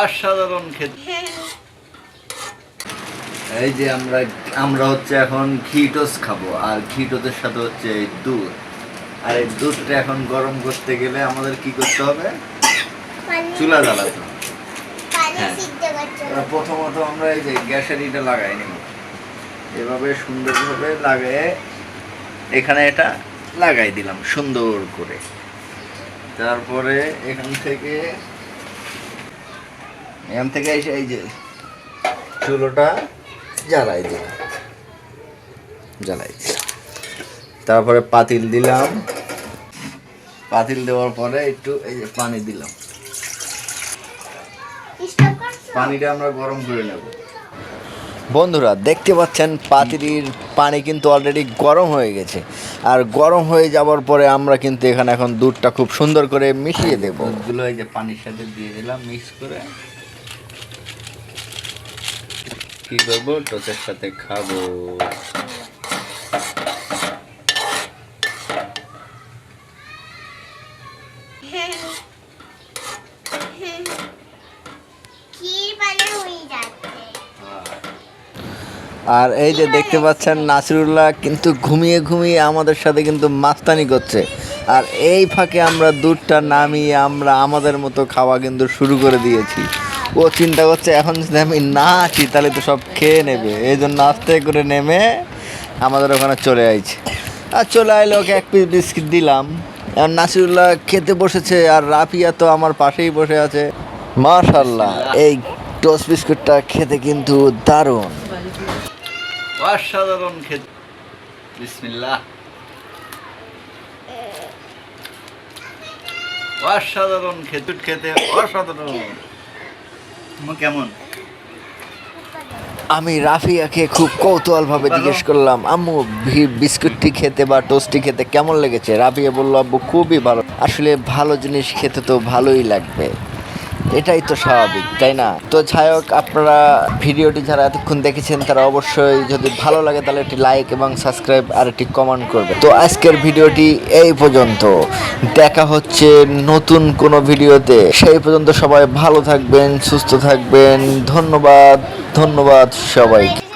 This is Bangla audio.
অসাধারণ খেতে। এই যে আমরা আমরা হচ্ছে এখন ঘি টোস্ট খাব আর ঘি টোস্টের সাথে হচ্ছে এই দুধ। আর এই দুধটা এখন গরম করতে গেলে আমাদের কি করতে হবে? চুলা জ্বালাতে হ্যাঁ। প্রথমত আমরা এই যে গ্যাসের ইটা লাগাই নিব। এভাবে সুন্দরভাবে লাগিয়ে এখানে এটা লাগাই দিলাম সুন্দর করে। তারপরে এখান থেকে এখান থেকে এসে এই যে চুলোটা জ্বালাই দিলাম। জ্বালাই দিলাম। তারপরে পাতিল দিলাম। পাতিল দেওয়ার পরে একটু এই যে পানি দিলাম। পানিটা আমরা গরম করে নেব। বন্ধুরা, দেখতে পাচ্ছেন পাতিরির পানি কিন্তু অলরেডি গরম হয়ে গেছে। আর গরম হয়ে যাওয়ার পরে আমরা কিন্তু এখানে এখন দুধটা খুব সুন্দর করে মিশিয়ে দেবো। দুধগুলো এই যে পানির সাথে দিয়ে দিলাম, মিক্স করে। কি করব? টোচের সাথে খাব। আর এই যে দেখতে পাচ্ছেন, নাসিরুল্লাহ কিন্তু ঘুমিয়ে ঘুমিয়ে আমাদের সাথে কিন্তু মাস্তানি করছে। আর এই ফাঁকে আমরা দুধটা নামিয়ে আমরা আমাদের মতো খাওয়া কিন্তু শুরু করে দিয়েছি। ও চিন্তা করছে, এখন যদি আমি না আসি তাহলে তো সব খেয়ে নেবে। এই জন্য আস্তে করে নেমে আমাদের ওখানে চলে আইছে। আর চলে আইলে ওকে এক পিস বিস্কিট দিলাম। এখন নাসিরুল্লাহ খেতে বসেছে, আর রাফিয়া তো আমার পাশেই বসে আছে। মাশাল্লাহ এই টোস্ট বিস্কুটটা খেতে কিন্তু দারুণ। অসাধারণ খেতে। বিসমিল্লাহ। অসাধারণ খেতুট খেতে, অসাধারণ। তোমার কেমন? আমি রাফিয়াকে খুব কৌতূহল ভাবে জিজ্ঞেস করলাম আম্মু বিস্কুটটি খেতে বা টোস্টটি খেতে কেমন লেগেছে? রাফিয়া বলল আব্বু খুবই ভালো। আসলে ভালো জিনিস খেতে তো ভালোই লাগবে। এটাই তো স্বাভাবিক, তাই না? তো যাই হোক, আপনারা ভিডিওটি যারা এতক্ষণ দেখেছেন, তারা অবশ্যই যদি ভালো লাগে, তাহলে একটি লাইক এবং সাবস্ক্রাইব আর একটি কমেন্ট করবে তো আজকের ভিডিওটি এই পর্যন্ত। দেখা হচ্ছে নতুন কোনো ভিডিওতে। সেই পর্যন্ত সবাই ভালো থাকবেন, সুস্থ থাকবেন। ধন্যবাদ ধন্যবাদ সবাইকে।